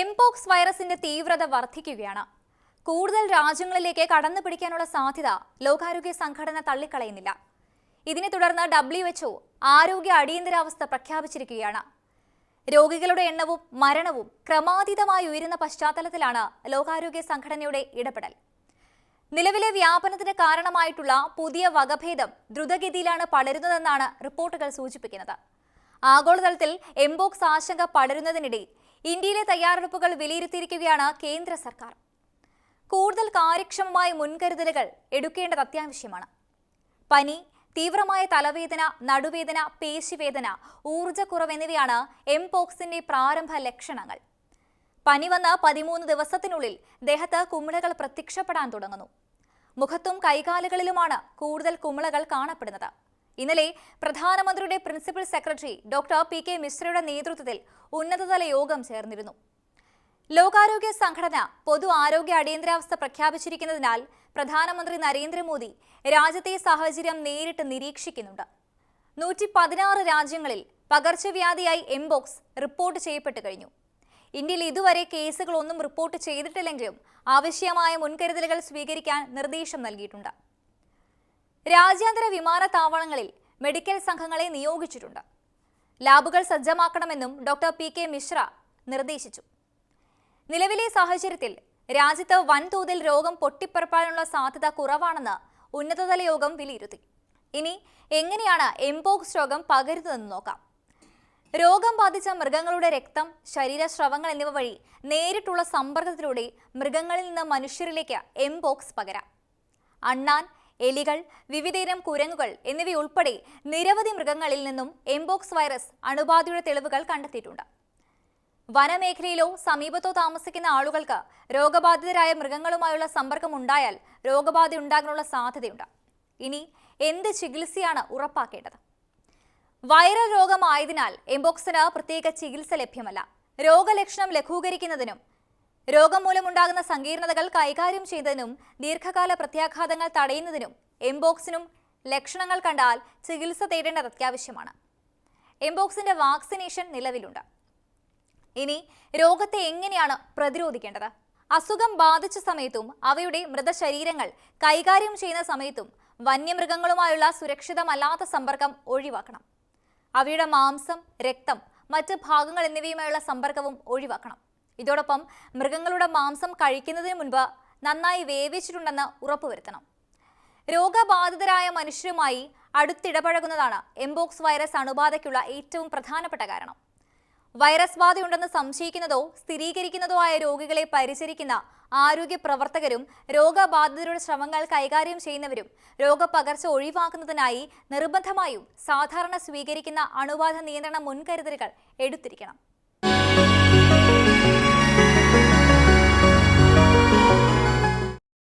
Mpox വൈറസിന്റെ തീവ്രത വർദ്ധിക്കുകയാണ് കൂടുതൽ രാജ്യങ്ങളിലേക്ക് കടന്നു പിടിക്കാനുള്ള സാധ്യത ലോകാരോഗ്യ സംഘടന തള്ളിക്കളയുന്നില്ല. ഇതിനെ തുടർന്ന് ഡബ്ല്യു എച്ച്ഒ ആരോഗ്യ അടിയന്തരാവസ്ഥ പ്രഖ്യാപിച്ചിരിക്കുകയാണ്. രോഗികളുടെ എണ്ണവും മരണവും ക്രമാതീതമായി ഉയരുന്ന പശ്ചാത്തലത്തിലാണ് ലോകാരോഗ്യ സംഘടനയുടെ ഇടപെടൽ. നിലവിലെ വ്യാപനത്തിന് കാരണമായിട്ടുള്ള പുതിയ വകഭേദം ദ്രുതഗതിയിലാണ് പടരുന്നതെന്നാണ് റിപ്പോർട്ടുകൾ സൂചിപ്പിക്കുന്നത്. ആഗോളതലത്തിൽ എംബോക്സ് ആശങ്ക പടരുന്നതിനിടെ ഇന്ത്യയിലെ തയ്യാറെടുപ്പുകൾ വിലയിരുത്തിയിരിക്കുകയാണ് കേന്ദ്ര സർക്കാർ. കൂടുതൽ കാര്യക്ഷമമായ മുൻകരുതലുകൾ എടുക്കേണ്ടത് അത്യാവശ്യമാണ്. പനി തീവ്രമായ തലവേദന നടുവേദന പേശിവേദന ഊർജക്കുറവ് എന്നിവയാണ് എംപോക്സിന്റെ പ്രാരംഭ ലക്ഷണങ്ങൾ. പനി വന്ന പതിമൂന്ന് ദിവസത്തിനുള്ളിൽ ദേഹത്ത് കുമിളകൾ പ്രത്യക്ഷപ്പെടാൻ തുടങ്ങുന്നു. മുഖത്തും കൈകാലുകളിലുമാണ് കൂടുതൽ കുമിളകൾ കാണപ്പെടുന്നത്. ഇന്നലെ പ്രധാനമന്ത്രിയുടെ principal secretary doctor P K മിശ്രയുടെ നേതൃത്വത്തിൽ ഉന്നതതല യോഗം ചേർന്നിരുന്നു. ലോകാരോഗ്യ സംഘടന പൊതു ആരോഗ്യ അടിയന്തരാവസ്ഥ പ്രഖ്യാപിച്ചിരിക്കുന്നതിനാൽ പ്രധാനമന്ത്രി നരേന്ദ്രമോദി രാജ്യത്തെ സാഹചര്യം നേരിട്ട് നിരീക്ഷിക്കുന്നുണ്ട്. നൂറ്റി പതിനാറ് രാജ്യങ്ങളിൽ പകർച്ചവ്യാധിയായി എംബോക്സ് റിപ്പോർട്ട് ചെയ്യപ്പെട്ടു കഴിഞ്ഞു. ഇന്ത്യയിൽ ഇതുവരെ കേസുകളൊന്നും റിപ്പോർട്ട് ചെയ്തിട്ടില്ലെങ്കിലും ആവശ്യമായ മുൻകരുതലുകൾ സ്വീകരിക്കാൻ നിർദ്ദേശം നൽകിയിട്ടുണ്ട്. രാജ്യാന്തര വിമാനത്താവളങ്ങളിൽ മെഡിക്കൽ സംഘങ്ങളെ നിയോഗിച്ചിട്ടുണ്ട്. ലാബുകൾ സജ്ജമാക്കണമെന്നും ഡോക്ടർ പി കെ മിശ്ര നിർദ്ദേശിച്ചു. നിലവിലെ സാഹചര്യത്തിൽ രാജ്യത്ത് വൻതോതിൽ രോഗം പൊട്ടിപ്പറപ്പാനുള്ള സാധ്യത കുറവാണെന്ന് ഉന്നതതല യോഗം വിലയിരുത്തി. ഇനി എങ്ങനെയാണ് എംപോക്സ് രോഗം പകരുന്നതെന്ന് നോക്കാം. രോഗം ബാധിച്ച മൃഗങ്ങളുടെ രക്തം ശരീരശ്രവങ്ങൾ എന്നിവ വഴി നേരിട്ടുള്ള സമ്പർക്കത്തിലൂടെ മൃഗങ്ങളിൽ നിന്ന് മനുഷ്യരിലേക്ക് എംപോക്സ് പകരാം. അണ്ണാൻ എലികൾ വിവിധയിനം കുരങ്ങുകൾ എന്നിവയുൾപ്പെടെ നിരവധി മൃഗങ്ങളിൽ നിന്നും എംബോക്സ് വൈറസ് അണുബാധയുടെ തെളിവുകൾ കണ്ടെത്തിയിട്ടുണ്ട്. വനമേഖലയിലോ സമീപത്തോ താമസിക്കുന്ന ആളുകൾക്ക് രോഗബാധിതരായ മൃഗങ്ങളുമായുള്ള സമ്പർക്കം ഉണ്ടായാൽ രോഗബാധ ഉണ്ടാകാനുള്ള സാധ്യതയുണ്ട്. ഇനി എന്ത് ചികിത്സയാണ് ഉറപ്പാക്കേണ്ടത്? വൈറൽ രോഗമായതിനാൽ എംബോക്സിന് പ്രത്യേക ചികിത്സ ലഭ്യമല്ല. രോഗലക്ഷണം ലഘൂകരിക്കുന്നതിനും രോഗം മൂലമുണ്ടാകുന്ന സങ്കീർണതകൾ കൈകാര്യം ചെയ്തതിനും ദീർഘകാല പ്രത്യാഘാതങ്ങൾ തടയുന്നതിനും എംബോക്സിനും ലക്ഷണങ്ങൾ കണ്ടാൽ ചികിത്സ തേടേണ്ടത് അത്യാവശ്യമാണ്. എംബോക്സിന്റെ വാക്സിനേഷൻ നിലവിലുണ്ട്. ഇനി രോഗത്തെ എങ്ങനെയാണ് പ്രതിരോധിക്കേണ്ടത്? അസുഖം ബാധിച്ച സമയത്തും അവയുടെ മൃതശരീരങ്ങൾ കൈകാര്യം ചെയ്യുന്ന സമയത്തും വന്യമൃഗങ്ങളുമായുള്ള സുരക്ഷിതമല്ലാത്ത സമ്പർക്കം ഒഴിവാക്കണം. അവയുടെ മാംസം രക്തം മറ്റ് ഭാഗങ്ങൾ എന്നിവയുമായുള്ള സമ്പർക്കവും ഒഴിവാക്കണം. ഇതോടൊപ്പം മൃഗങ്ങളുടെ മാംസം കഴിക്കുന്നതിന് മുൻപ് നന്നായി വേവിച്ചിട്ടുണ്ടെന്ന് ഉറപ്പുവരുത്തണം. രോഗബാധിതരായ മനുഷ്യരുമായി അടുത്തിടപഴകുന്നതാണ് എംബോക്സ് വൈറസ് അണുബാധയ്ക്കുള്ള ഏറ്റവും പ്രധാനപ്പെട്ട കാരണം. വൈറസ് ബാധയുണ്ടെന്ന് സംശയിക്കുന്നതോ സ്ഥിരീകരിക്കുന്നതോ ആയ രോഗികളെ പരിചരിക്കുന്ന ആരോഗ്യ പ്രവർത്തകരും രോഗബാധിതരുടെ ശ്രമങ്ങൾ കൈകാര്യം ചെയ്യുന്നവരും രോഗപകർച്ച ഒഴിവാക്കുന്നതിനായി നിർബന്ധമായും സാധാരണ സ്വീകരിക്കുന്ന അണുബാധ നിയന്ത്രണ മുൻകരുതലുകൾ എടുത്തിരിക്കണം.